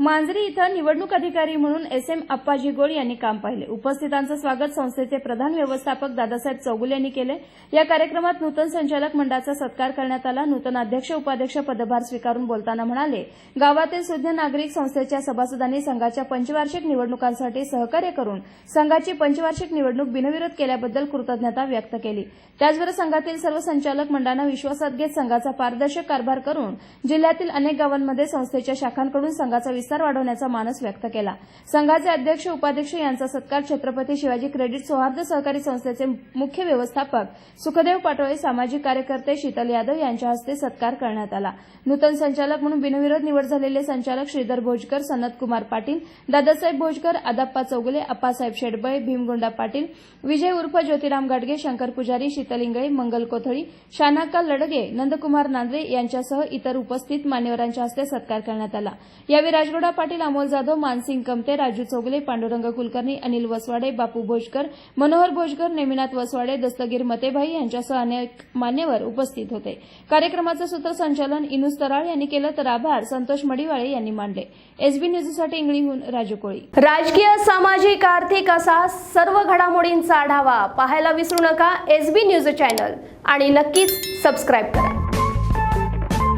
मांजरी इथं निवडणूक अधिकारी म्हणून एस एम अप्पाजी गोळ यांनी काम पाहिले. उपस्थितांचं स्वागत संस्थेचे प्रधान व्यवस्थापक दादासाहेब चौगुल यांनी केले. या कार्यक्रमात नूतन संचालक मंडळाचा सत्कार करण्यात आला. नूतन अध्यक्ष उपाध्यक्ष पदभार स्वीकारून बोलताना म्हणाले गावातील सुज्ञ नागरिक संस्थेच्या सभासदांनी संघाच्या पंचवार्षिक निवडणुकांसाठी सहकार्य करून संघाची पंचवार्षिक निवडणूक बिनविरोध केल्याबद्दल कृतज्ञता व्यक्त केली. त्याचबरोबर संघातील सर्व संचालक मंडळांना विश्वासात घेत संघाचा पारदर्शक कारभार करून जिल्ह्यातील अनेक गावांमध्ये संस्थेच्या शाखांकडून संघाचा विस्तार वाढवण्याचा मानस व्यक्त केला. संघाचे अध्यक्ष उपाध्यक्ष यांचा सत्कार छत्रपती शिवाजी क्रेडिट सौहार्द सहकारी संस्थेचे मुख्य व्यवस्थापक सुखदेव पाटोळे सामाजिक कार्यकर्ते शीतल यादव यांच्या हस्ते सत्कार करण्यात आला. नूतन संचालक म्हणून बिनविरोध निवड झालेले संचालक श्रीधर भोजकर सनत कुमार पाटील दादासाहेब भोजकर अदाप्पा चौगुले अप्पासाहेब शेडबळे भीमगुंडा पाटील विजय उर्फ ज्योतिराम गाडगे शंकर पुजारी शीतल इंगळे मंगल कोथळी शानाक्का लडगे नंदकुमार नांद्रे यांच्यासह इतर उपस्थित मान्यवरांच्या हस्ते सत्कार करण्यात आला. यावेळी राजगड पाटील अमोल जाधव मानसिंग कमते राजू चौगुले पांडुरंग कुलकर्णी अनिल वसवाडे बापू भोजकर मनोहर भोजकर नेमिनाथ वसवाडे दस्तगीर मतेभाई यांच्यासह अनेक मान्यवर उपस्थित होते. कार्यक्रमाचं सूत्रसंचालन इनुस तराळ यांनी केलं तर आभार संतोष मडिवाळे यांनी मानले एसबी न्यूजसाठी इंगळीहून राजू कोळी. राजकीय सामाजिक आर्थिक असा सर्व घडामोडींचा आढावा पाहायला विसरू नका एसबी न्यूज चॅनल आणि नक्कीच सबस्क्राईब करा.